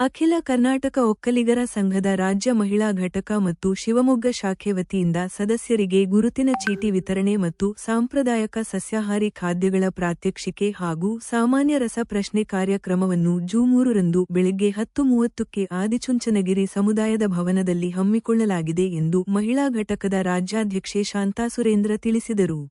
ಅಖಿಲ ಕರ್ನಾಟಕ ಒಕ್ಕಲಿಗರ ಸಂಘದ ರಾಜ್ಯ ಮಹಿಳಾ ಘಟಕ ಮತ್ತು ಶಿವಮೊಗ್ಗ ಶಾಖೆ ವತಿಯಿಂದ ಸದಸ್ಯರಿಗೆ ಗುರುತಿನ ಚೀಟಿ ವಿತರಣೆ ಮತ್ತು ಸಾಂಪ್ರದಾಯಿಕ ಸಸ್ಯಾಹಾರಿ ಖಾದ್ಯಗಳ ಪ್ರಾತ್ಯಕ್ಷಿಕೆ ಹಾಗೂ ಸಾಮಾನ್ಯ ರಸ ಪ್ರಶ್ನೆ ಕಾರ್ಯಕ್ರಮವನ್ನು ಜೂಮೂರರಂದು ಮೂರರಂದು ಬೆಳಗ್ಗೆ ಹತ್ತು ಮೂವತ್ತಕ್ಕೆ ಆದಿಚುಂಚನಗಿರಿ ಸಮುದಾಯದ ಭವನದಲ್ಲಿ ಹಮ್ಮಿಕೊಳ್ಳಲಾಗಿದೆ ಎಂದು ಮಹಿಳಾ ಘಟಕದ ರಾಜ್ಯಾಧ್ಯಕ್ಷೆ ಶಾಂತಾ ಸುರೇಂದ್ರ ತಿಳಿಸಿದರು.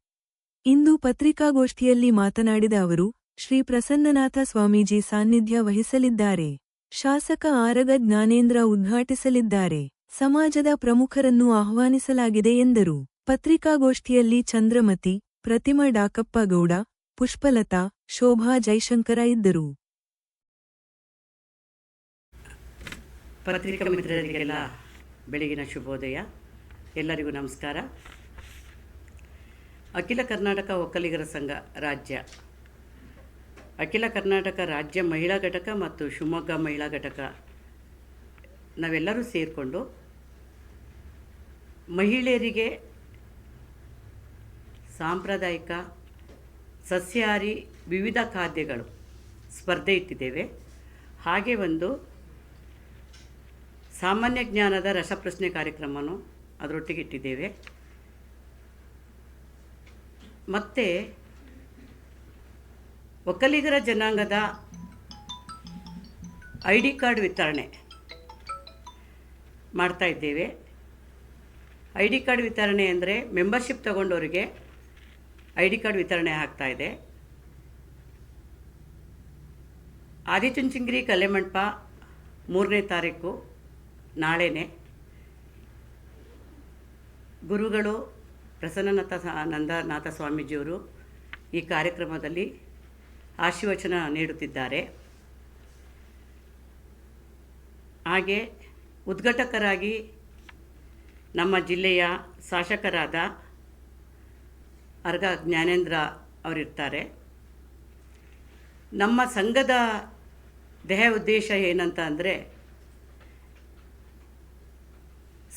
ಇಂದು ಪತ್ರಿಕಾಗೋಷ್ಠಿಯಲ್ಲಿ ಮಾತನಾಡಿದ ಅವರು, ಶ್ರೀ ಪ್ರಸನ್ನನಾಥ ಸ್ವಾಮೀಜಿ ಸಾನ್ನಿಧ್ಯ ವಹಿಸಲಿದ್ದಾರೆ. ಶಾಸಕ ಆರಗ ಜ್ಞಾನೇಂದ್ರ ಉದ್ಘಾಟಿಸಲಿದ್ದಾರೆ. ಸಮಾಜದ ಪ್ರಮುಖರನ್ನು ಆಹ್ವಾನಿಸಲಾಗಿದೆ ಎಂದರು. ಪತ್ರಿಕಾಗೋಷ್ಠಿಯಲ್ಲಿ ಚಂದ್ರಮತಿ, ಪ್ರತಿಮಾ ಡಾಕಪ್ಪ ಗೌಡ, ಪುಷ್ಪಲತಾ, ಶೋಭಾ ಜೈಶಂಕರ ಇದ್ದರು. ಪತ್ರಿಕಾ ಮಿತ್ರರಿಗೆಲ್ಲ ಬೆಳಗಿನ ಶುಭೋದಯ. ಎಲ್ಲರಿಗೂ ನಮಸ್ಕಾರ. ಅಖಿಲ ಕರ್ನಾಟಕ ಒಕ್ಕಲಿಗರ ಸಂಘ ರಾಜ್ಯ ಅಖಿಲ ಕರ್ನಾಟಕ ರಾಜ್ಯ ಮಹಿಳಾ ಘಟಕ ಮತ್ತು ಶಿವಮೊಗ್ಗ ಮಹಿಳಾ ಘಟಕ. ನಾವೆಲ್ಲರೂ ಸೇರಿಕೊಂಡು ಮಹಿಳೆಯರಿಗೆ ಸಾಂಪ್ರದಾಯಿಕ ಸಸ್ಯಾಹಾರಿ ವಿವಿಧ ಖಾದ್ಯಗಳು ಸ್ಪರ್ಧೆ ಇಟ್ಟಿದ್ದೇವೆ. ಹಾಗೆ ಒಂದು ಸಾಮಾನ್ಯ ಜ್ಞಾನದ ರಸಪ್ರಶ್ನೆ ಕಾರ್ಯಕ್ರಮನು ಅದರೊಟ್ಟಿಗೆ ಇಟ್ಟಿದ್ದೇವೆ. ಮತ್ತು ಒಕ್ಕಲಿಗರ ಜನಾಂಗದ ಐ ಡಿ ಕಾರ್ಡ್ ವಿತರಣೆ ಮಾಡ್ತಾ ಇದ್ದೇವೆ. ಐ ಡಿ ಕಾರ್ಡ್ ವಿತರಣೆ ಅಂದರೆ ಮೆಂಬರ್ಶಿಪ್ ತಗೊಂಡವರಿಗೆ ಐ ಡಿ ಕಾರ್ಡ್ ವಿತರಣೆ ಆಗ್ತಾ ಇದೆ. ಆದಿಚುಂಚಿಂಗ್ರಿ ಕಲೆಮಂಟಪ ಮೂರನೇ ತಾರೀಕು ನಾಳೆನೇ. ಗುರುಗಳು ಪ್ರಸನ್ನನಾಥ ನಂದನಾಥ ಸ್ವಾಮೀಜಿಯವರು ಈ ಕಾರ್ಯಕ್ರಮದಲ್ಲಿ ಆಶೀರ್ವಚನ ನೀಡುತ್ತಿದ್ದಾರೆ. ಹಾಗೆ ಉದ್ಘಾಟಕರಾಗಿ ನಮ್ಮ ಜಿಲ್ಲೆಯ ಶಾಸಕರಾದ ಅರ್ಗ ಜ್ಞಾನೇಂದ್ರ ಅವರಿರ್ತಾರೆ. ನಮ್ಮ ಸಂಘದ ದೇಹ ಉದ್ದೇಶ ಏನಂತ ಅಂದರೆ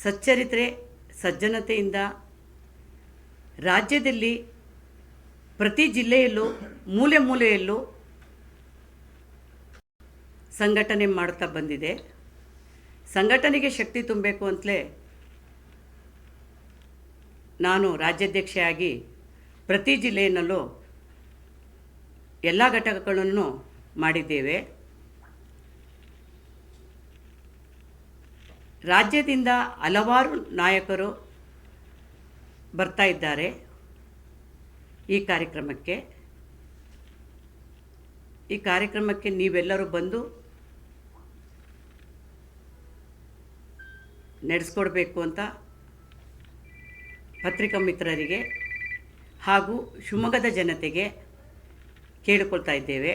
ಸಚ್ಚರಿತ್ರೆ, ಸಜ್ಜನತೆಯಿಂದ ರಾಜ್ಯದಲ್ಲಿ ಪ್ರತಿ ಜಿಲ್ಲೆಯಲ್ಲೂ, ಮೂಲೆ ಮೂಲೆಯಲ್ಲೂ ಸಂಘಟನೆ ಮಾಡ್ತಾ ಬಂದಿದೆ. ಸಂಘಟನೆಗೆ ಶಕ್ತಿ ತುಂಬಬೇಕು ಅಂತಲೇ ನಾನು ರಾಜ್ಯಾಧ್ಯಕ್ಷೆಯಾಗಿ ಪ್ರತಿ ಜಿಲ್ಲೆಯಲ್ಲೂ ಎಲ್ಲ ಘಟಕಗಳನ್ನು ಮಾಡಿದ್ದೇವೆ. ರಾಜ್ಯದಿಂದ ಹಲವಾರು ನಾಯಕರು ಬರ್ತಾ ಇದ್ದಾರೆ. ಈ ಕಾರ್ಯಕ್ರಮಕ್ಕೆ. ಈ ಕಾರ್ಯಕ್ರಮಕ್ಕೆ ನೀವೆಲ್ಲರೂ ಬಂದು ನಡೆಸ್ಕೊಡ್ಬೇಕು ಅಂತ ಪತ್ರಿಕಾ ಮಿತ್ರರಿಗೆ ಹಾಗೂ ಶಿವಮೊಗ್ಗದ ಜನತೆಗೆ ಕೇಳಿಕೊಳ್ತಾ ಇದ್ದೇವೆ.